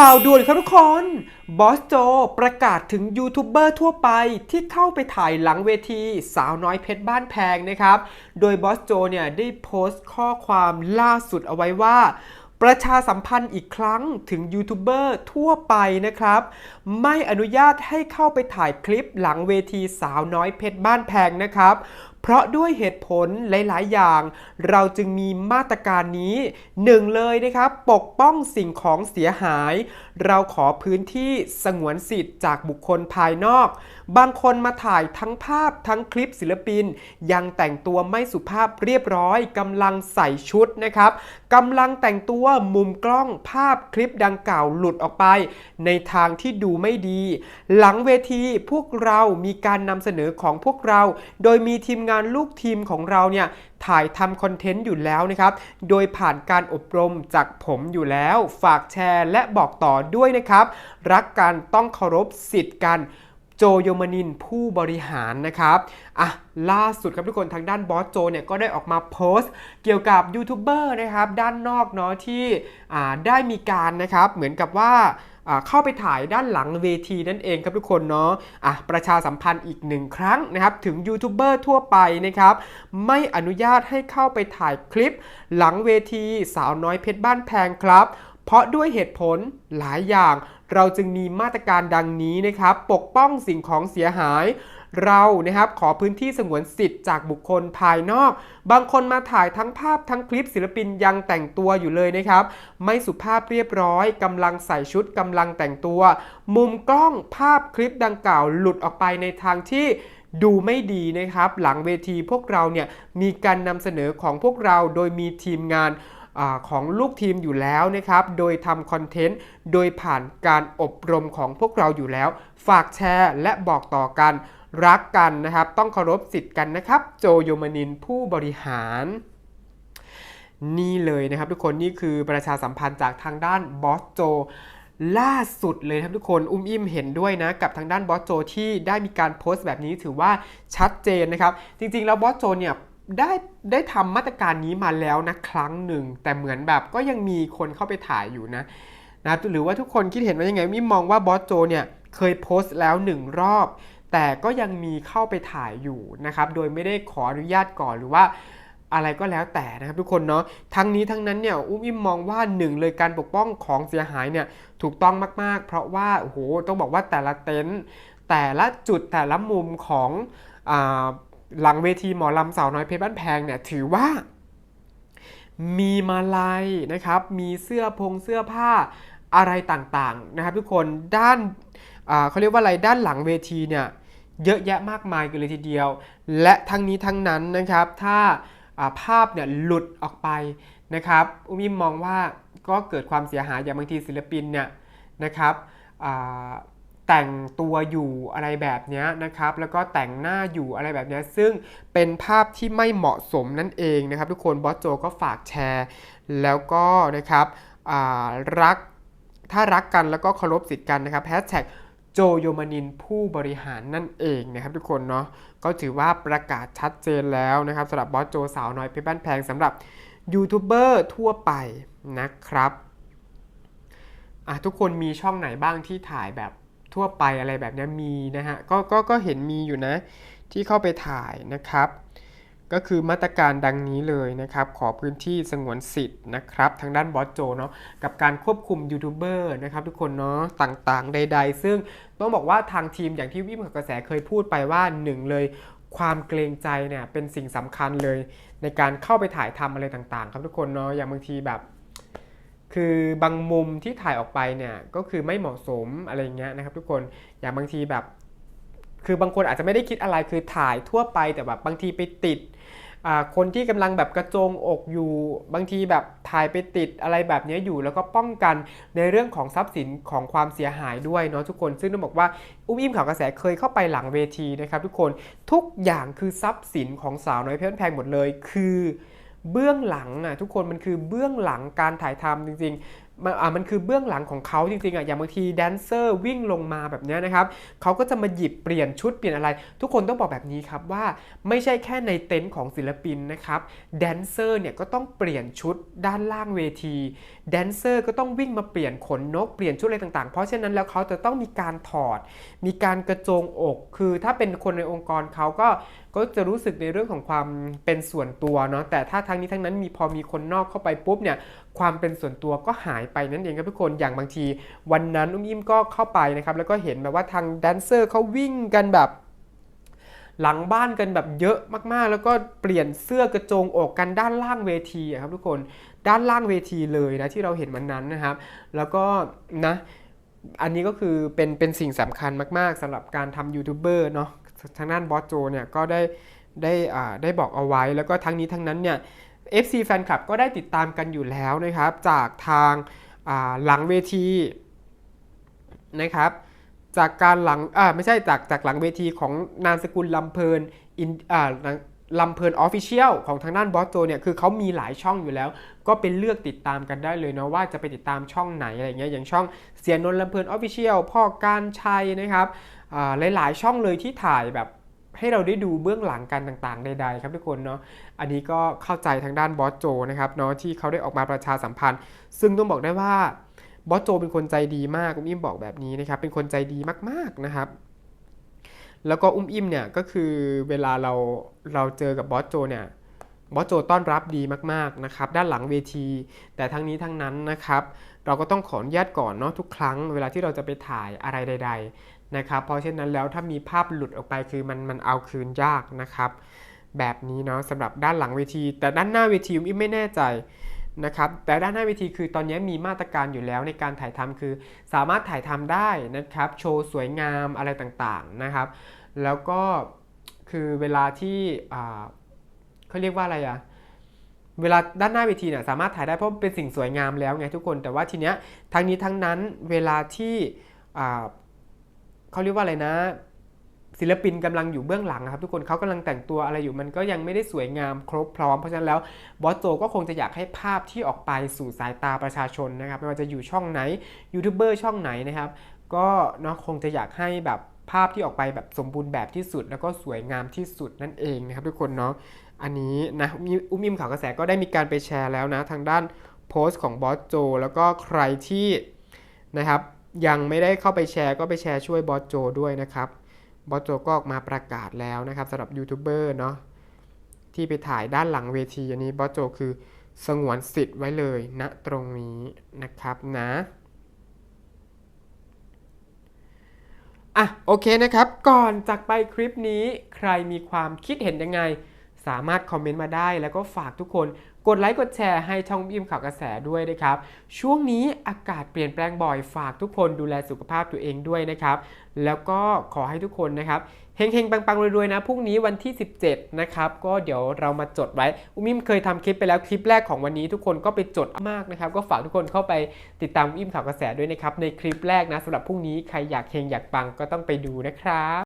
ข่าวด่วนครับทุกคน บอสโจประกาศถึงยูทูบเบอร์ทั่วไปที่เข้าไปถ่ายหลังเวทีสาวน้อยเพชรบ้านแพงนะครับ โดยบอสโจเนี่ยได้โพสต์ข้อความล่าสุดเอาไว้ว่า ประชาสัมพันธ์อีกครั้งถึงยูทูบเบอร์ทั่วไปนะครับ ไม่อนุญาตให้เข้าไปถ่ายคลิปหลังเวทีสาวน้อยเพชรบ้านแพงนะครับ เพราะด้วยเหตุผลหลาย ๆ อย่าง เราจึงมีมาตรการนี้หนึ่งเลยนะครับ ปกป้องสิ่งของเสียหาย เราขอพื้นที่สงวนสิทธิ์จากบุคคลภายนอก บางคนมาถ่ายทั้งภาพทั้งคลิปศิลปิน ยังแต่งตัวไม่สุภาพเรียบร้อยกำลังใส่ชุดนะครับกำลังแต่งตัวมุมกล้องภาพคลิปดังกล่าวหลุดออกไป ในทางที่ดูไม่ดี หลังเวทีพวกเรามีการนำเสนอของพวกเรา โดยมีทีมงานลูกทีมของเราเนี่ยถ่ายทำคอนเทนต์อยู่แล้วนะครับ โดยผ่านการอบรมจากผมอยู่แล้ว ฝากแชร์และบอกต่อด้วยนะครับ รักกันต้องเคารพสิทธิ์กันโจโยมานินผู้บริหารนะครับ อะ ล่าสุดครับทุกคนทางด้านบอสโจเนี่ยก็ได้ออกมาโพสต์ เกี่ยวกับยูทูบเบอร์นะครับ ด้านนอกเนาะที่อ่าได้มีการนะครับ เหมือนกับว่า เข้าไปถ่ายด้านหลังเวทีนั่นเองครับทุกคนเนาะอะประชาสัมพันธ์อีกหนึ่งครั้งนะครับถึงยูทูบเบอร์ทั่วไปนะครับไม่อนุญาตให้เข้าไปถ่ายคลิป หลังเวทีสาวน้อยเพชรบ้านแพงครับ เพราะด้วยเหตุผลหลายอย่างเราจึงมีมาตรการดังนี้นะครับ ปกป้องสิ่งของเสียหาย เรานะครับขอพื้นที่สงวนสิทธิ์จากบุคคลภายนอก บางคนมาถ่ายทั้งภาพทั้งคลิปศิลปินยังแต่งตัวอยู่เลยนะครับ ไม่สุภาพเรียบร้อยกำลังใส่ชุดกำลังแต่งตัว มุมกล้องภาพคลิปดังกล่าวหลุดออกไปในทางที่ดูไม่ดีนะครับ หลังเวทีพวกเราเนี่ยมีการนำเสนอของพวกเราโดยมีทีมงานอของลูกทีมอยู่แล้วนะครับ โดยทำคอนเทนต์ โดยผ่านการอบรมของพวกเราอยู่แล้ว ฝากแชร์และบอกต่อกัน รักกันนะครับ ต้องเคารพสิทธิ์กันนะครับ โจโยมานินผู้บริหาร นี่เลยนะครับทุกคนนี่คือประชาสัมพันธ์จากทางด้านบอสโจล่าสุดเลยครับทุกคนอุ้มอิ่มเห็นด้วยนะ กับทางด้านบอสโจที่ได้มีการโพสต์แบบนี้ถือว่าชัดเจนนะครับ จริงๆ แล้วบอสโจเนี่ยได้ได้ทำมาตรการนี้มาแล้วนะครั้งหนึ่ง แต่เหมือนแบบก็ยังมีคนเข้าไปถ่ายอยู่นะนะหรือว่าทุกคนคิดเห็นว่ายังไงมิมมองว่าบอสโจเนี่ยเคยโพสต์แล้วหนึ่งรอบ แต่ก็ยังมีเข้าไปถ่ายอยู่นะครับ โดยไม่ได้ขออนุญาตก่อนหรือว่าอะไรก็แล้วแต่นะครับทุกคนเนาะ ทั้งนี้ทั้งนั้นเนี่ยอุ้มอิมมองว่าหนึ่งเลยการปกป้องของเสียหายเนี่ยถูกต้องมาก ๆ เพราะว่าโอ้โหต้องบอกว่าแต่ละเต็นท์แต่ละจุดแต่ละมุมของอหลังเวทีหมอลำสาวน้อยเพชรบ้านแพงเนี่ยถือว่ามีมาลัยนะครับ มีเสื้อพงเสื้อผ้าอะไรต่างๆนะครับทุกคนด้านเขาเรียกว่าอะไรด้านหลังเวทีเนี่ย เยอะแยะมากมายกันเลยทีเดียว และทั้งนี้ทั้งนั้นนะครับ ถ้าภาพเนี่ยหลุดออกไปนะครับอุ้มอิมมองว่าก็เกิดความเสียหายอย่างบางทีศิลปินเนี่ยนะครับแต่งตัวอยู่อะไรแบบนี้นะครับ แล้วก็แต่งหน้าอยู่อะไรแบบนี้ ซึ่งเป็นภาพที่ไม่เหมาะสมนั่นเองนะครับ ทุกคนบอสโจก็ฝากแชร์ แล้วก็นะครับรักถ้ารักกันแล้วก็เคารพสิทธิ์กันนะครับแฮชแท็ก โจโยมานินผู้บริหารนั่นเองนะครับทุกคนเนาะก็ถือว่าประกาศชัดเจนแล้วนะครับสำหรับบอสโจสาวน้อยเพชรบ้านแพงสำหรับยูทูบเบอร์ทั่วไปนะครับอะทุกคนมีช่องไหนบ้างที่ถ่ายแบบทั่วไปอะไรแบบนี้มีนะฮะก็ก็ก็เห็นมีอยู่นะที่เข้าไปถ่ายนะครับ ก็คือมาตรการดังนี้เลยนะครับ ขอพื้นที่สงวนสิทธิ์นะครับ ทางด้านบอสโจเนาะกับการควบคุมยูทูบเบอร์นะครับทุกคนเนาะต่างๆ ใด ๆ ซึ่งต้องบอกว่าทางทีมอย่างที่วิมกับกระแสเคยพูดไปว่าหนึ่งเลยความเกรงใจเนี่ยเป็นสิ่งสำคัญเลยในการเข้าไปถ่ายทำอะไรต่างๆ ครับทุกคนเนาะอย่างบางทีแบบ คือบางมุมที่ถ่ายออกไปเนี่ยก็คือไม่เหมาะสมอะไรเงี้ยนะครับ ทุกคนอย่างบางทีแบบ คือบางคนอาจจะไม่ได้คิดอะไรคือถ่ายทั่วไปแต่แบบบางทีไปติดคนที่กำลังแบบกระโจงอกอยู่บางทีแบบถ่ายไปติดอะไรแบบนี้อยู่ แล้วก็ป้องกันในเรื่องของทรัพย์สินของความเสียหายด้วยเนาะทุกคน ซึ่งต้องบอกว่าอุ้มอิ่มข่าวกระแสเคยเข้าไปหลังเวทีนะครับทุกคนทุกอย่างคือทรัพย์สินของสาวน้อยเพชรแพงหมดเลย คือเบื้องหลังอะทุกคนมันคือเบื้องหลังการถ่ายทำจริงมันอ่ามันคือเบื้องหลังของเขาจริงๆอะอย่างบางทีแดนเซอร์วิ่งลงมาแบบเนี้ยนะครับเขาก็จะมาหยิบเปลี่ยนชุดเปลี่ยนอะไร ทุกคนต้องบอกแบบนี้ครับว่าไม่ใช่แค่ในเต็นท์ของศิลปินนะครับแดนเซอร์เนี่ยก็ต้องเปลี่ยนชุดด้านล่างเวทีแดนเซอร์ก็ต้องวิ่งมาเปลี่ยนขนนกเปลี่ยนชุดอะไรต่างๆ เพราะฉะนั้นแล้วเขาจะต้องมีการถอด มีการกระโจงอก คือถ้าเป็นคนในองค์กรเขาก็ก็จะรู้สึกในเรื่องของความเป็นส่วนตัวเนาะแต่ถ้าทั้งนี้ทั้งนั้นมีพอมีคนนอกเข้าไปปุ๊บเนี่ย ความเป็นส่วนตัวก็หายไปนั่นเองครับทุกคนอย่างบางที วันนั้นอุ้มอิ่มก็เข้าไปนะครับแล้วก็เห็นแบบว่าทางแดนเซอร์เขาวิ่งกันแบบหลังบ้านกันแบบเยอะมากๆ แล้วก็เปลี่ยนเสื้อกระโจงอกกันด้านล่างเวทีอะครับทุกคนด้านล่างเวทีเลยนะที่เราเห็นวันนั้นนะครับ แล้วก็นะอันนี้ก็คือเป็นเป็นสิ่งสำคัญมากๆสำหรับการทำยูทูบเบอร์เนาะทางด้านบอสโจเนี่ยก็ได้ได้อ่าได้บอกเอาไว้ แล้วก็ทั้งนี้ทั้งนั้นเนี่ย FC แฟนคลับก็ได้ติดตามกันอยู่แล้วนะครับ จากทางาหลังเวทีนะครับ จากการหลังอ่าไม่ใช่จากจากหลังเวทีของนามสกุลลำเพลินอินอ่าลำเพลินออฟฟิเชียลของทางด้านบอสโจเนี่ยคือเขามีหลายช่องอยู่แล้ว ก็เป็นเลือกติดตามกันได้เลยนะว่าจะไปติดตามช่องไหนอะไรเงี้ยอย่างช่องเสียนนลำเพลินออฟฟิเชียลพ่อการชัยนะครับอ่าหลายๆ ช่องเลยที่ถ่ายแบบ ให้เราได้ดูเบื้องหลังการต่างๆใดๆครับทุกคนเนาะ อันนี้ก็เข้าใจทางด้านบอสโจนะครับเนาะที่เขาได้ออกมาประชาสัมพันธ์ ซึ่งต้องบอกได้ว่าบอสโจเป็นคนใจดีมากอุ้มอิ่มบอกแบบนี้นะครับ เป็นคนใจดีมากๆนะครับ แล้วก็อุ้มอิ่มเนี่ยก็คือเวลาเราเราเจอกับบอสโจเนี่ย บอสโจต้อนรับดีมากๆนะครับด้านหลังเวที แต่ทั้งนี้ทั้งนั้นนะครับ เราก็ต้องขออนุญาตก่อนเนาะทุกครั้งเวลาที่เราจะไปถ่ายอะไรใด ๆนะครับ เพราะฉะนั้นแล้วถ้ามีภาพหลุดออกไปคือมันมันเอาคืนยากนะครับ แบบนี้เนาะสำหรับด้านหลังเวที แต่ด้านหน้าเวทีอุ้มไม่แน่ใจนะครับแต่ด้านหน้าเวทีคือตอนนี้มีมาตรการอยู่แล้วในการถ่ายทำคือ สามารถถ่ายทำได้นะครับ โชว์สวยงามอะไรต่างๆนะครับ แล้วก็คือเวลาที่ เขาเรียกว่าอะไรอะเวลาด้านหน้าเวทีเนี่ยสามารถถ่ายได้เพราะเป็นสิ่งสวยงามแล้วไงทุกคนแต่ว่าทีเนี้ยทั้งนี้ทั้งนั้นเวลาที่เขาเรียกว่าอะไรนะ ศิลปินกำลังอยู่เบื้องหลังนะครับทุกคนเขากำลังแต่งตัวอะไรอยู่มันก็ยังไม่ได้สวยงามครบพร้อมเพราะฉะนั้นแล้วบอสโจก็คงจะอยากให้ภาพที่ออกไปสู่สายตาประชาชนนะครับไม่ว่าจะอยู่ช่องไหนยูทูบเบอร์ช่องไหนนะครับ ก็เนาะคงจะอยากให้แบบภาพที่ออกไปแบบสมบูรณ์แบบที่สุด แล้วก็สวยงามที่สุดนั่นเองนะครับทุกคนเนาะ อันนี้นะอุ้มอิมข่าวกระแสก็ได้มีการไปแชร์แล้วนะ ทางด้านโพสต์ของบอสโจ แล้วก็ใครที่นะครับยังไม่ได้เข้าไปแชร์ก็ไปแชร์ช่วยบอสโจด้วยนะครับบอสโจก็ออกมาประกาศแล้วนะครับสำหรับยูทูบเบอร์เนาะที่ไปถ่ายด้านหลังเวทีอันนี้บอสโจคือสงวนสิทธิ์ไว้เลยณนะตรงนี้นะครับนะอะโอเคนะครับ ก่อนจากไปคลิปนี้ใครมีความคิดเห็นยังไง สามารถคอมเมนต์มาได้ แล้วก็ฝากทุกคนกดไลค์กดแชร์ให้ช่องบิมข่าวกระแสด้วยนะครับ ช่วงนี้อากาศเปลี่ยนแปลงบ่อยฝากทุกคนดูแลสุขภาพตัวเองด้วยนะครับ แล้วก็ขอให้ทุกคนนะครับเฮงๆ ปังๆรวยๆนะพรุ่งนี้วันที่ 17 นะครับ ก็เดี๋ยวเรามาจดไว้ อุ้มิมเคยทำคลิปไปแล้วคลิปแรกของวันนี้ทุกคนก็ไปจดมากนะครับ ก็ฝากทุกคนเข้าไปติดตามอุ้มอิมข่าวกระแสด้วยนะครับ ในคลิปแรกนะสำหรับพรุ่งนี้ใครอยากเฮงอยากปังก็ต้องไปดูนะครับ